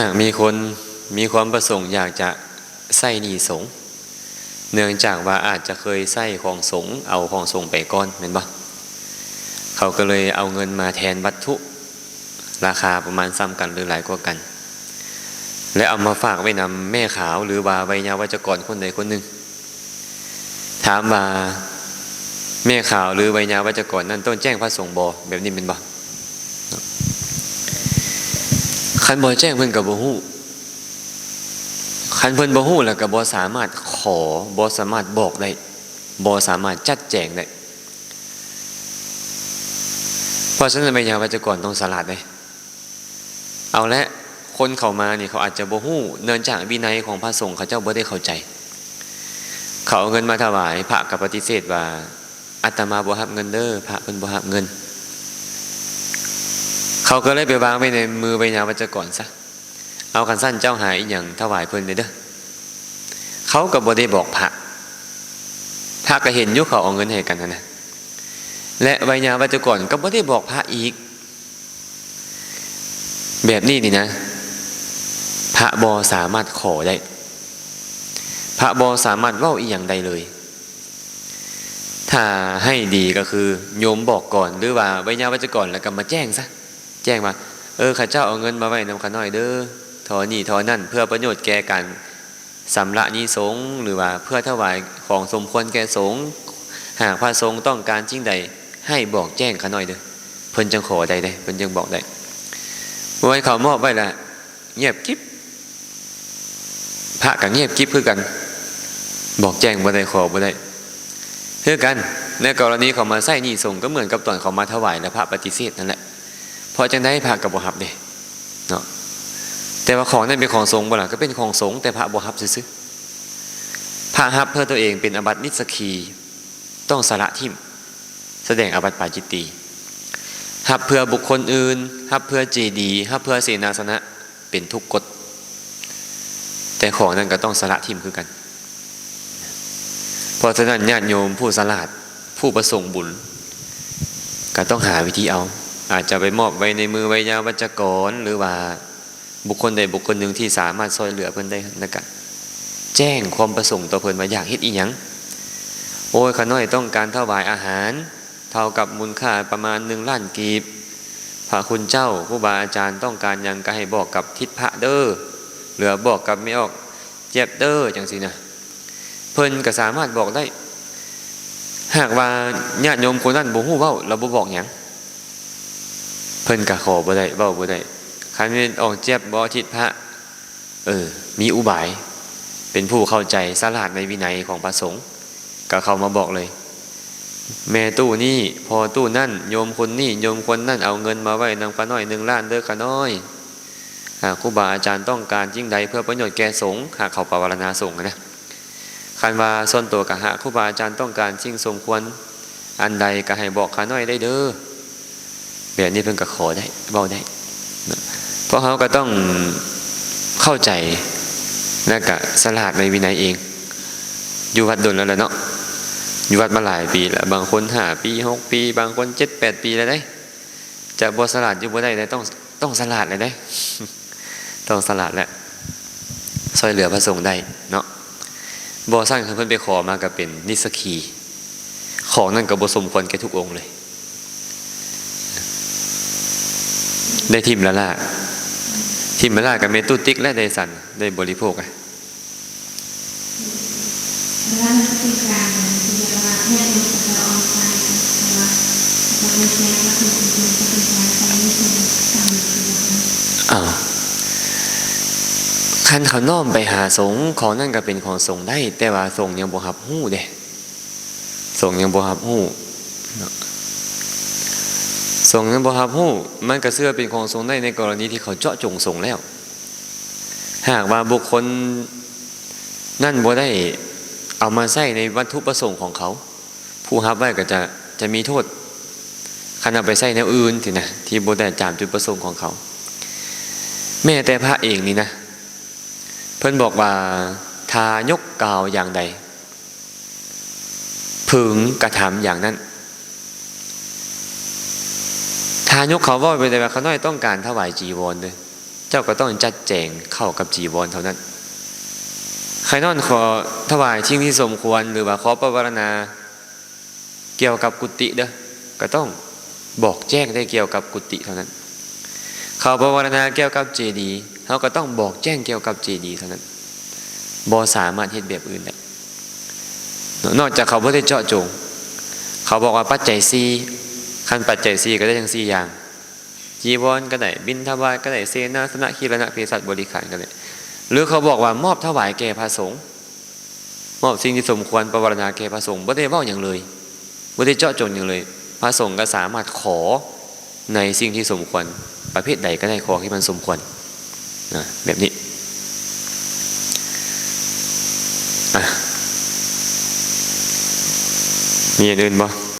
หากมีคนมีความประสงค์อยากจะใส่หนีสงเนื่องจากว่าอาจจะเคยใส่ของสงเอาของสงไปก้อนเห็นปะเขาก็เลยเอาเงินมาแทนวัตถุ ราคาประมาณซ้ำกันหรือหลายกว่ากัน และเอามาฝากไว้นำแม่ขาวหรือว่าไวยาวัจกรคนใดคนหนึ่งถามว่าแม่ขาวหรือไวยาวัจกรนั้นต้องแจ้งพระสงฆ์บอแบบนี้เป็นบ่ คันบอแจ้งเพิ่นกับบ่ฮู้คันเพิ่นบ่ฮู้แล้วก็บ่สามารถขอบ่สามารถบอกได้บ่สามารถจัดแจงได้เพราะฉะนั้นไวยาวัจกรต้องสลัดเลยเอาละคนเข้ามานี่เขาอาจจะบ่ฮู้เนื่องจากวินัยของพระสงฆ์เขาเจ้าบ่ได้เข้าใจ เขาเอาเงินมาถวายพระกับปฏิเสธว่าอาตมาบ่รับเงินเด้อพระเพิ่นบ่รับเงิน เขาก็เลยไปวางไว้ในมือใบนาวัจกรซะเอาคันสั้นเจ้าหายอย่างถวายเพิ่นเลยเด้อเขาก็บ่ได้บอกพระพระก็เห็นยุเขาเอาเงินให้กันนะและใบนาวัจกรก็บ่ได้บอกพระอีก แบบนี้นี่นะ พระบอสามารถขอได้ พระบอสามารถเว้าอีกอย่างใดเลยถ้าให้ดีก็คือโยมบอกก่อนหรือว่าใบญาวัจก่อนแล้วก็มาแจ้งซะ แจ้งว่าเออข้าเจ้าเอาเงินมาไว้นำข้าน้อยเด้อทอนี่ทอนั่นเพื่อประโยชน์แก่การสำระนิสงหรือว่าเพื่อถวายของสมควรแก่สงหากพระสงฆ์ต้องการจริงใด ให้บอกแจ้งข้าน้อยเด้อเพิ่นจังขอใดได้เพิ่นจังบอกได้เมื่อวันเขามอบไว้ละเงียบกิ๊บพระกับเงียบกิ๊บคือกัน บอกแจ้งบ่ได้ขอบ่ได้เพื่อกันในกรณีเขามาใส่หนี่ส่งก็เหมือนกับตอนเขามาถวายแล้วพระปฏิเสธนั่นแหละ พราะจังได้พระกับบ่ฮับเด้เนาะแต่ว่าของนั้นเป็นของสงฆ์บ่ล่ะก็เป็นของสงฆ์แต่พระบ่ฮับซื่อๆพระฮับเพื่อตัวเองเป็นอบัตินิสกีต้องสละทิมแสดงอบัติปาจิตตีฮับเพื่อบุคคลอื่นฮับเพื่อเจดีย์ฮับเพื่อเสนาสนะเป็นทุกกฎแต่ของนั้นก็ต้องสละทิมคือกัน เพราะฉะนั้นญาติโยมผู้สลาดผู้ประสงค์บุญ ก็ต้องหาวิธีเอา อาจจะไปมอบไว้ในมือไวยาวัจกรหรือว่าบุคคลใดบุคคลหนึ่งที่สามารถช่วยเหลือเพิ่อนได้นะกันแจ้งความประสงค์ต่อเพิ่อนว่าอยากเฮ็ดอีหยังโอ้ยขาน้อยต้องการถวายอาหาร เท่ากับมูลค่าประมาณหนึ่งล้านกีบพระคุณเจ้าผู้บาอาจารย์ต้องการยังก็ให้บอกกับทิศพระเด้อเหลือบอกกับไม่ออกเจ็บเด้อจังสินะเพิ่นก็สามารถบอกได้ หากว่าญาติโยมคนนั้นบ่ฮู้เว้าเราบ่บอกหยัง เพิ่นก็ขอบ่ได้เว้าบ่ได้คันเป็นออกเจ็บบ่ทิศพระ เออ มีอุบาย เป็นผู้เข้าใจสลาดในวินัยของพระสงฆ์ก็เข้ามาบอกเลย แม่ตู้นี่พอตู้นั่นโยมคนนี่โยมคนนั่นเอาเงินมาไว้นำขาน้อยหนึ่งล้านเด้อขาน้อยหากครูบาอาจารย์ต้องการยิ่งใดเพื่อประโยชน์แก่สงฆ์หากเขาปรารณาสงฆ์นะคันว่าส่วนตัวกะหะครูบาอาจารย์ต้องการสิ่งสมควร อันใดก็ให้บอกขาน้อยได้เด้อ แบบนี้เพิ่นก็ขอได้เบาได้ เพราะเขาก็ต้องเข้าใจและกะสลาดในวินัยเอง อยู่วัดดนแล้วแหละเนาะอยู่วัดมาหลายปีแล้ว บางคนห้าปีหกปี บางคนเจ็ดแปดปีแล้วได้จะบวสลาดอยู่บ่ได้เลยต้องต้องสลาดเลยได้ ต้องสลาดแหละซอยเหลือพระสงฆ์ได้เนาะบอสร้างเพิ่นไปขอมาก็เป็นนิสกีของนั่นก็บ่สมควรแก่ทุกองค์เลย ได้ทิมละล่าทิมละล่ากับเมตุติกและไดสันได้บริโภคไงขันเขาน้อมไปหาสงของนั่นก็เป็นของสงได้ แต่ว่าสงยังบ่หับหู้เด้สงยังบ่หับหู้ เนาะสงฆ์ยังบ่รับรู้มันก็เชื่อเป็นของสงได้ในกรณีที่เขาเจาะจงสงแล้ว หากว่าบุคคลนั่นบ่ได้เอามาใส่ในวัตถุประสงค์ของเขา ผู้รับไว้ก็จะจะมีโทษคันเอาไปใส่แนวอื่นทีนะที่บ่ได้จามจุดประสงค์ของเขา แม่แต่พระเองนี่นะ เพิ่นบอกว่าทายกกล่าวอย่างใดพึงกระทำอย่างนั้น ทายกเขาว่าไปแต่ว่าเขาน้อยต้องการถวายจีวรเลยเจ้าก็ต้องจัดแจงเข้ากับจีวรเท่านั้นใครนอนขอถวายทิ้งที่สมควรหรือว่าขอประวรณา เกี่ยวกับกุฏิเด้อก็ต้องบอกแจ้งได้เกี่ยวกับกุฏิเท่านั้นเขาประวรณาเกี่ยวกับเจดีเขาก็ต้องบอกแจ้งเกี่ยวกับเจดีเท่านั้นบ่สามารถเฮ็ดแบบอื่นได้นอกจากเขาบ่ได้เจาะจง เขาบอกว่าปัจจัยสี่ ขั้นปัจจัยสี่ก็ได้ทั้งสี่อย่างจีวรก็ได้บินทบาทก็ได้เสนาสนะคีรณะเภสัชบริขารก็ได้หรือเขาบอกว่ามอบถวายแก่พระสงฆ์มอบสิ่งที่สมควรประวรณาแก่พระสงฆ์บ่ได้เว้าอย่างเลยบ่ได้เจาะจงอย่างเลย พระสงฆ์ก็สามารถขอในสิ่งที่สมควรประเภทใดก็ได้ขอที่มันสมควรนะแบบนี้มีอย่างอื่นบ่